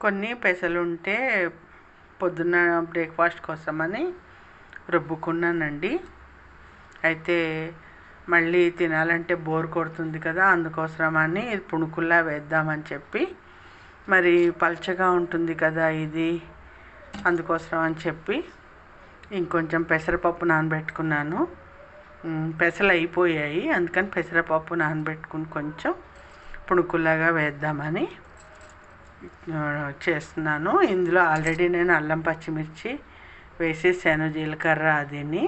కొన్ని పెసలు ఉంటే పొద్దున్న బ్రేక్ఫాస్ట్ కోసమని రుబ్బుకున్నానండి. అయితే మళ్ళీ తినాలంటే బోర్ కొడుతుంది కదా అందుకోసమని పుణుకుల్లా వేద్దామని చెప్పి మరి పల్చగా ఉంటుంది కదా ఇది అందుకోసం అని చెప్పి ఇంకొంచెం పెసరపప్పు నానబెట్టుకున్నాను. పెసలు అయిపోయాయి అందుకని పెసరపప్పు నానబెట్టుకుని కొంచెం పుణుకుల్లాగా వేద్దామని చేస్తున్నాను. ఇందులో ఆల్రెడీ నేను అల్లం పచ్చిమిర్చి వేసేసాను జీలకర్ర అదిని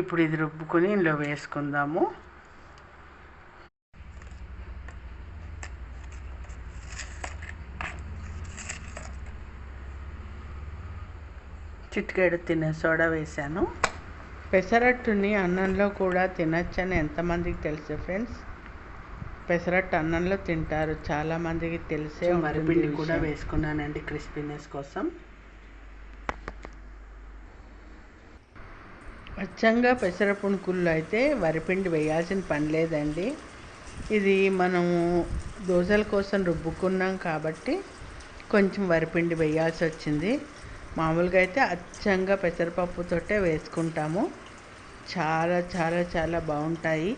ఇప్పుడు ఇది రుబ్బుకొని ఇందులో వేసుకుందాము. చిటికెడు తినే సోడా వేసాను పెసరట్టుని అన్నంలో కూడా తినచ్చని ఎంతమందికి తెలుసు ఫ్రెండ్స్? పెసరట్టు అన్నంలో తింటారు. చాలామందికి తెలిసే వరిపిండి కూడా వేసుకున్నానండి క్రిస్పీనెస్ కోసం. అచ్చంగా పెసర పుణుకుల్లో అయితే వరిపిండి వేయాల్సిన పని లేదండి. ఇది మనము దోశల కోసం రుబ్బుకున్నాం కాబట్టి కొంచెం వరిపిండి వేయాల్సి వచ్చింది. మామూలుగా అయితే అచ్చంగా పెసరపప్పుతోటే వేసుకుంటాము. చాలా చాలా చాలా బాగుంటాయి.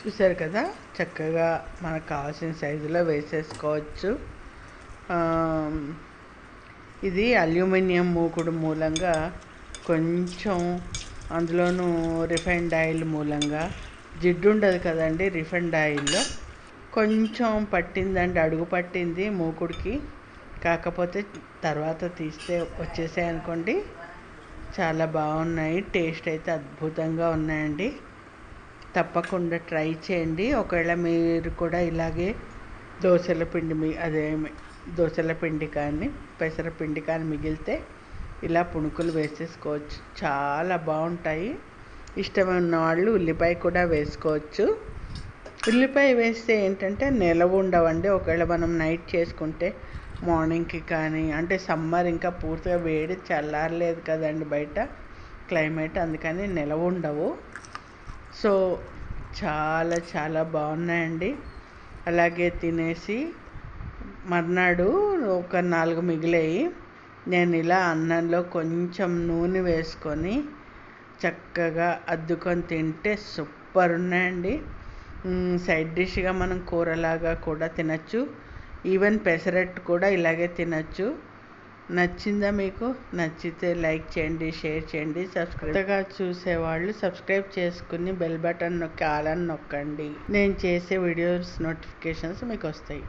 చూసారు కదా? చక్కగా మనకు కావాల్సిన సైజులో వేసేసుకోవచ్చు. ఇది అల్యూమినియం మూకుడు మూలంగా కొంచెం అందులోనూ రిఫైండ్ ఆయిల్ మూలంగా. జిడ్డు ఉండదు కదండి రిఫైండ్ ఆయిల్లో. కొంచెం పట్టిందండి అడుగు పట్టింది మూకుడికి. కాకపోతే తర్వాత తీస్తే వచ్చేసాయి అనుకోండి చాలా బాగున్నాయి టేస్ట్ అయితే అద్భుతంగా ఉన్నాయండి. తప్పకుండా ట్రై చేయండి. ఒకవేళ మీరు కూడా ఇలాగే దోశల పిండి మీ అదే దోశల పిండి కానీ పెసర పిండి కానీ మిగిలితే ఇలా పుణుకులు వేసేసుకోవచ్చు. చాలా బాగుంటాయి. ఇష్టమైన వాళ్ళు ఉల్లిపాయ కూడా వేసుకోవచ్చు. ఉల్లిపాయ వేస్తే ఏంటంటే నిలవ ఉండవండి. ఒకవేళ మనం నైట్ చేసుకుంటే మార్నింగ్కి కానీ అంటే సమ్మర్ ఇంకా పూర్తిగా వేడి చల్లారలేదు కదండి బయట క్లైమేట్ అందుకని నిలవ ఉండవు. సో చాలా చాలా బాగున్నాయండి. అలాగే తినేసి మర్నాడు ఒక నాలుగు మిగిలాయి. నేను ఇలా అన్నంలో కొంచెం నూనె వేసుకొని చక్కగా అద్దుకొని తింటే సూపర్ ఉన్నాయండి. సైడ్ డిష్గా మనం కూరలాగా కూడా తినచ్చు. ఈవెన్ పెసరట్టు కూడా ఇలాగే తినచ్చు. నచ్చిందా మీకు? నచ్చితే లైక్ చేయండి షేర్ చేయండి. సబ్స్క్రైబ్గా చూసేవాళ్ళు సబ్స్క్రైబ్ చేసుకుని బెల్ బటన్ నొక్కి ఆల్ అని నొక్కండి. నేను చేసే వీడియోస్ నోటిఫికేషన్స్ మీకు వస్తాయి.